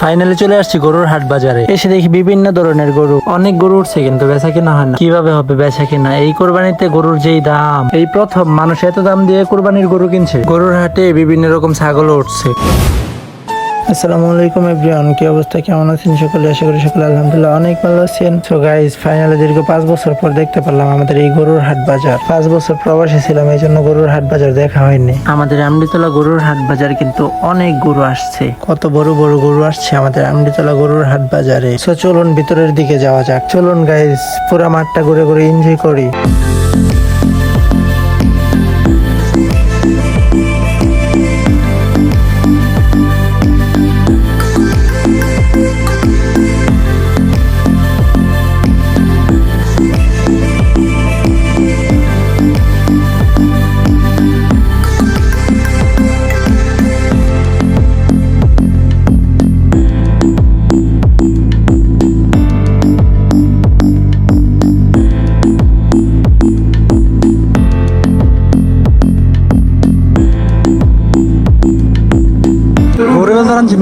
Finally চলে আসছি গরুর হাট বাজারে। এসে দেখি বিভিন্ন ধরনের গরু। অনেক গরু উঠছে কিন্তু বেচা কিনা হয় না। কীভাবে হবে বেচা কিনা এই কোরবানিতে গরুর যেই দাম, এই প্রথম মানুষ এত দাম দিয়ে কোরবানির গরু কিনছে। গরুর হাটে বিভিন্ন রকম ছাগলও উঠছে। আসসালামু আলাইকুম এভরিওয়ান কি অবস্থা কেমন আছেন সকলে? আশা করি সকলে আলহামদুলিল্লাহ অনেক ভালো আছেন। সো গাইস ফাইনালি দীর্ঘ পাঁচ বছর পর দেখতে পারলাম আমাদের এই গরুর হাট বাজার। পাঁচ বছর প্রবাসী ছিলাম এই জন্য গরুর হাট বাজার দেখা হয়নি। আমাদের আমডিতলা গরুর হাট বাজার কিন্তু অনেক গরু আসছে। কত বড় বড় গরু আসছে আমাদের আমডিতলা গরুর হাট বাজারে। সো চলুন ভিতরের দিকে যাওয়া যাক। চলুন গাইজ পুরা মাঠটা ঘুরে ঘুরে এনজয় করি।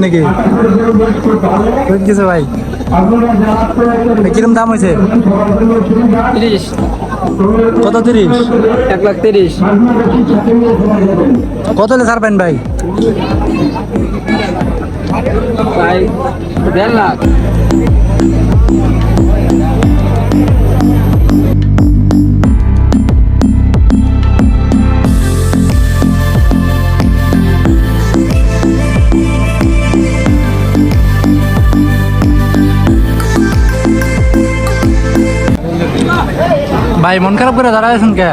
নাকি? কই গেছে ভাই। কিরম দাম হয়েছে? তিরিশ। কত তিরিশ? এক লাখ তিরিশ। কত হলে ছাড়বেন ভাই দেড় লাখ। ভাই মন খারাপ করে দাঁড়াইছেন কে?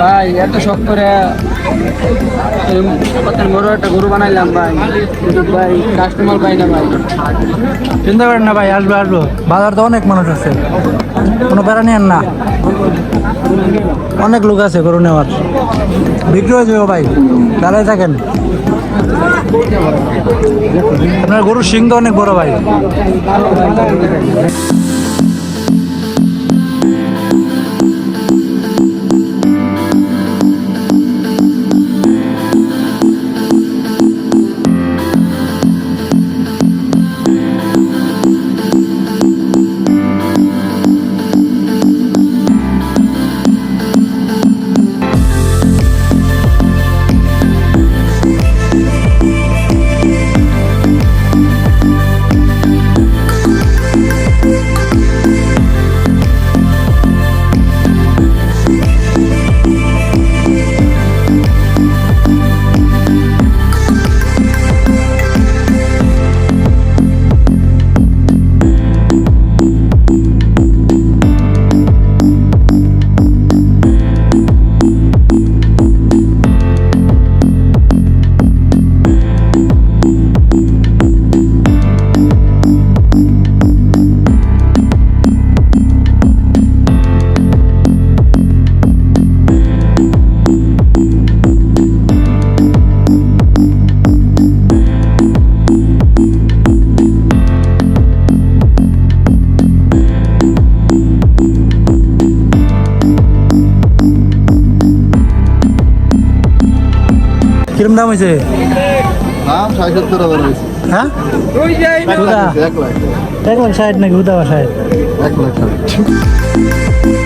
ভাই এত শখ করে বড় একটা গরু বানাইলাম ভাই। ভাই কাস্টমার পাই না ভাই। চিন্তা করেন না ভাই আসবে আসব। বাজার তো অনেক মানুষ আছে। কোনো বেড়া নেন না। অনেক লোক আছে গরু নেওয়ার। বিক্রি হয়ে যাবে ভাই। দাঁড়াই থাকেন। আপনার গরুর সিংহ অনেক বড় ভাই। কিরম দাম হয়েছে? হ্যাঁ? এক লাখ। এক ষাট নাকি উদাবা ষাট? এক লাখ। ষাট